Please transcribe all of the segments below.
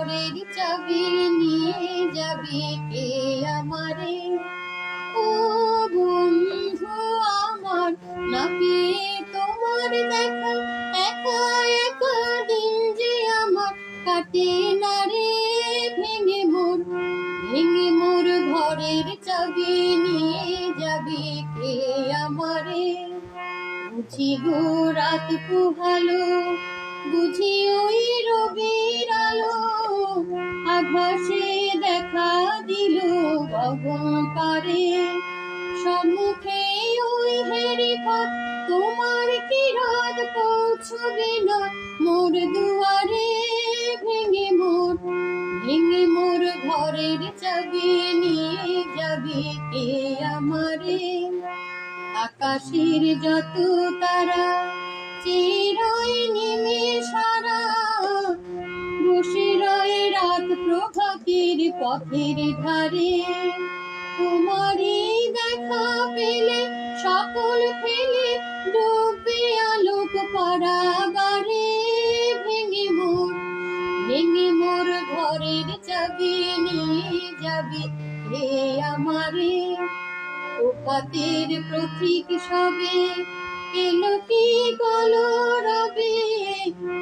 ঘরের চাবি নিয়ে যাবে কে আমারে? ও বন্ধু আমার না পেয়ে তোমার দেখো? একা একা দিন যে আমার কাটে না রে, ভেঙে মোর ভেঙে মোর ঘরের চাবি নিয়ে যাবে কে আমারে? বুঝি গো রাত পুহালো, বুঝি ওই সম্মুখে ওই হেরি পথ তোমার কি রাত পৌঁছবে না? মোর দুয়ারে ভেঙে মোর ভেঙে মোর ঘরের চাবি নিয়ে যাবি আমারে? আকাশের যত তারা চিরই পথের ধারে তোমারই দেখা পেলে সকল ফেলে ডুবে আলোক পাড়াগারে ভেঙে মোর ভেঙে মোর ঘরের চাবি নিয়ে যাবি হে আমারে। উপাতের প্রতীক সবে এলো কি গলো রবে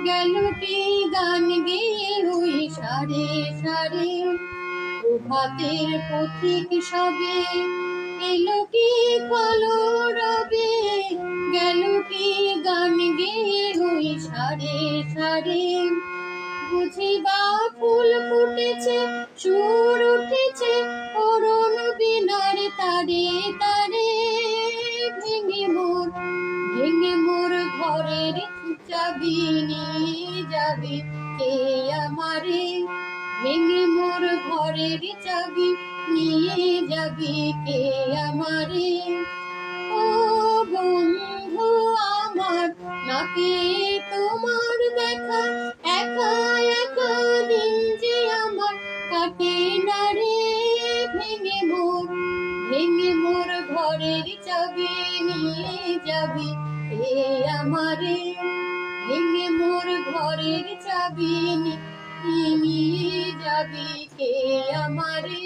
গেল কি গান গেয়ে ওই সারে সারে? প্রভাতের পথিক সবে, এলো কি কলো রবে? গেল কি গান গেয়ে সারে বুঝি বা ফুল ফুটেছে, সুর উঠেছে বিনার তারে তারে। ভেঙে মোর ভেঙে মোর ঘরের চাবি নিয়ে যাবে কে আমারে? ভেঙে মোর ঘরের চাবি নিয়ে যাবি কে আমারে? ও বন্ধু আমার, নাকি তোমার দেখা? একা একা দিন যে আমার কাটে না রে, ভেঙে মোর ভেঙে মোর ঘরের চাবি নিয়ে যাবি হে আমারে? ভেঙে মোর ঘরের চাবি নিয়ে যাবি কে আমারে